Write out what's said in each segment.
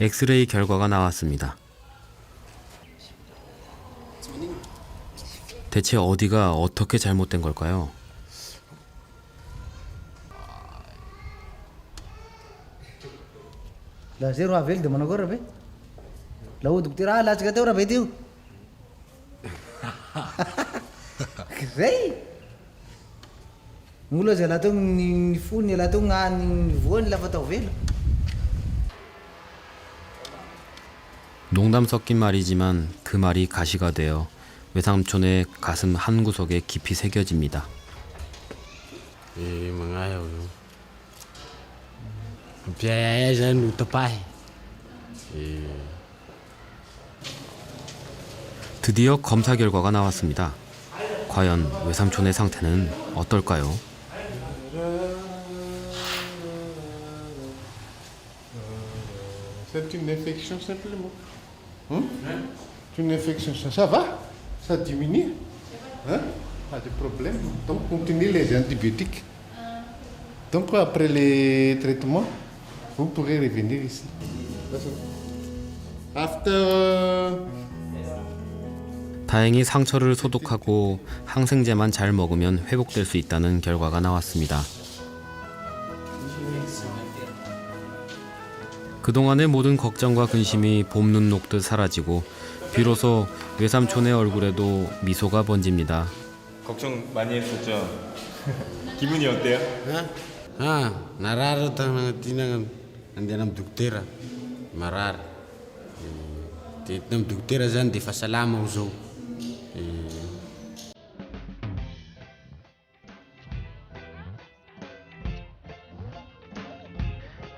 엑스레이 결과가 나왔습니다. 대체 어디가 어떻게 잘못된 걸까요? 농담 섞인 말이지만 그 말이 가시가 되어 외삼촌의 가슴 한 구석에 깊이 새겨집니다. E mampiayay zany no tapahy 드디어 검사 결과가 나왔습니다. 과연 외삼촌의 상태는 어떨까요? C'est une infection simplement. Hein? C'est une infection, ça, va Ça diminue hein? Pas de problème. Donc, continuez les antibiotiques. Donc, après les traitements, vous pourrez revenir ici. After 다행히 상처를 소독하고 항생제만 잘 먹으면 회복될 수 있다는 결과가 나왔습니다. 그동안의 모든 걱정과 근심이 봄눈 녹듯 사라지고 비로소 외삼촌의 얼굴에도 미소가 번집니다. 걱정 많이 했었죠. 기분이 어때요? ah Eh, de hidina amin'ny dokotera zany de efa salama aho zao Eh,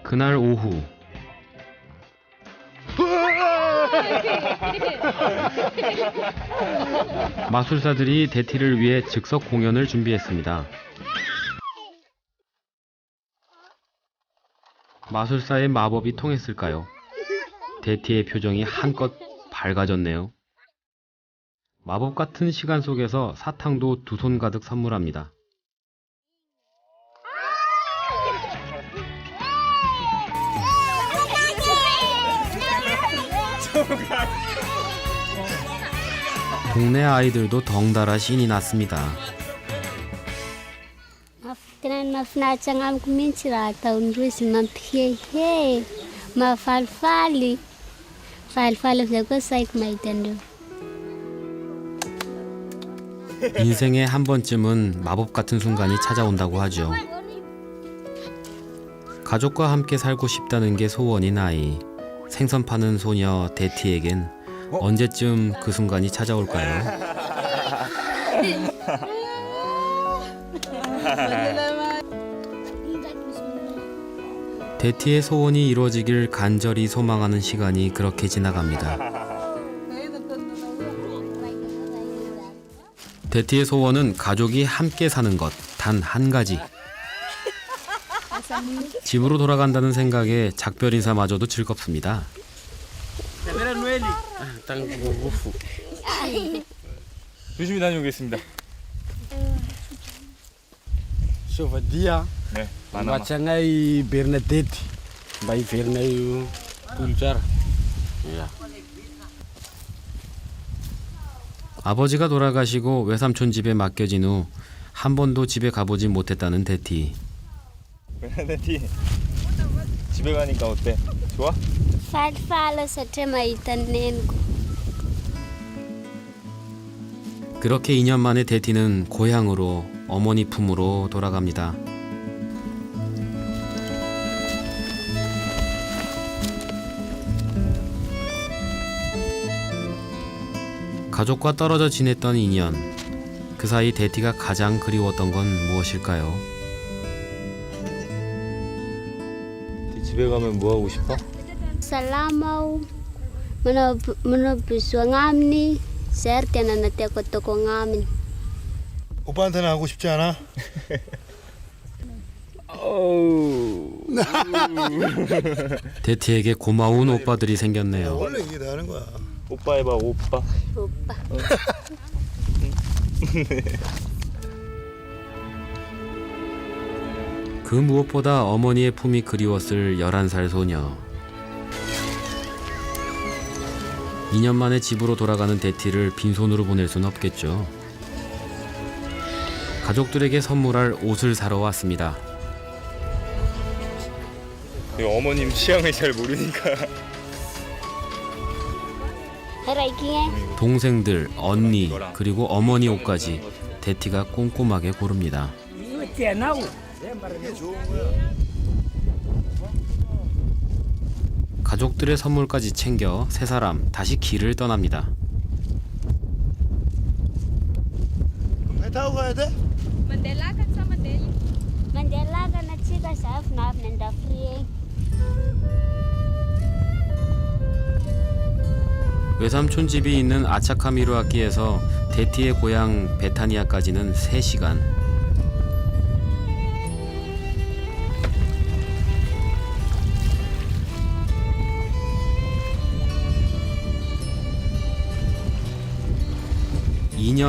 그날 오후 마술사들이 대티를 위해 즉석 공연을 준비했습니다. 마술사의 마법이 통했을까요? 대티의 표정이 한껏 밝아졌네요. 마법 같은 시간 속에서 사탕도 두 손 가득 선물합니다. 동네 아이들도 덩달아 신이 났습니다. Tena nafinaritra agnamiko mihitsy raha ataon'indrozy mampihehe, mahafalifaly. Falifaly amizay koa saiko mahita andreo. 인생에 한 번쯤은 마법 같은 순간이 찾아온다고 하죠. 가족과 함께 살고 싶다는 게 소원인 아이. 생선 파는 소녀 데티에겐 언제쯤 그 순간이 찾아올까요? 데티의 소원이 이루어지길 간절히 소망하는 시간이 그렇게 지나갑니다. 데티의 소원은 가족이 함께 사는 것 단 한 가지. 집으로 돌아간다는 생각에 작별 인사마저도 즐겁습니다. Tagnovovo 조심히 다녀오겠습니다. sovadia 네, mba hiverinay tolo tsara ya 아버지가 돌아가시고 외삼촌 집에 맡겨진 후 한 번도 집에 가보지 못했다는 데티. 베네티 집에 가니까 어때? 좋아? Mahita ny neniko. 그렇게 2년 만에 데티는 고향으로 어머니 품으로 돌아갑니다. 가족과 떨어져 지냈던 2년. 그 사이 데티가 가장 그리웠던 건 무엇일까요? 집에 가면 뭐 하고 싶어? Zay ry tena natiako ataoko agnaminy. 오빠한테는 하고 싶지 않아? 데티에게 고마운 오빠들이 생겼네요. 원래 이게 다 하는 거야. 오빠 해봐 오빠. Opa. 그 무엇보다 어머니의 품이 그리웠을 11살 소녀. 2년 만에 집으로 돌아가는 데티를 빈손으로 보낼 수는 없겠죠. 가족들에게 선물할 옷을 사러 왔습니다. 어머님 취향을 잘 모르니까. 동생들, 언니, 그리고 어머니 옷까지 데티가 꼼꼼하게 고릅니다. 가족들의 선물까지 챙겨 세 사람 다시 길을 떠납니다. 배 타고 가야 돼? Mandela kan Mandela. Mandela kan. 외삼촌 집이 있는 아차카미루아키에서 데티의 고향 베타니아까지는 3시간.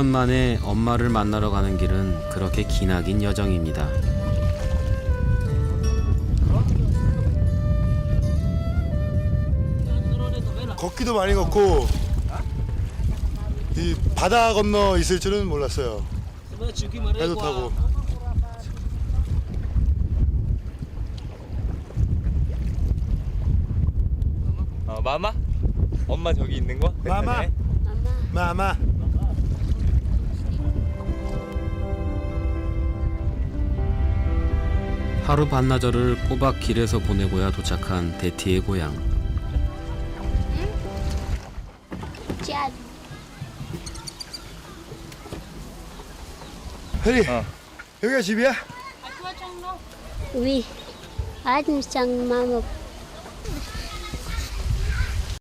(2년) 만에 엄마를 만나러 가는 길은 그렇게 기나긴 여정입니다. 걷기도 많이 걷고 이 바다 건너 있을 줄은 몰랐어요. 배도 타고. 어 마마? 엄마 저기 있는 거? 마마. 베트남에? 마마. 하루 반나절을 꼬박 길에서 보내고야 도착한 대티의 고향. 짠. 혜리, 어. 여기가 집이야? 위, 아줌 쌍마먹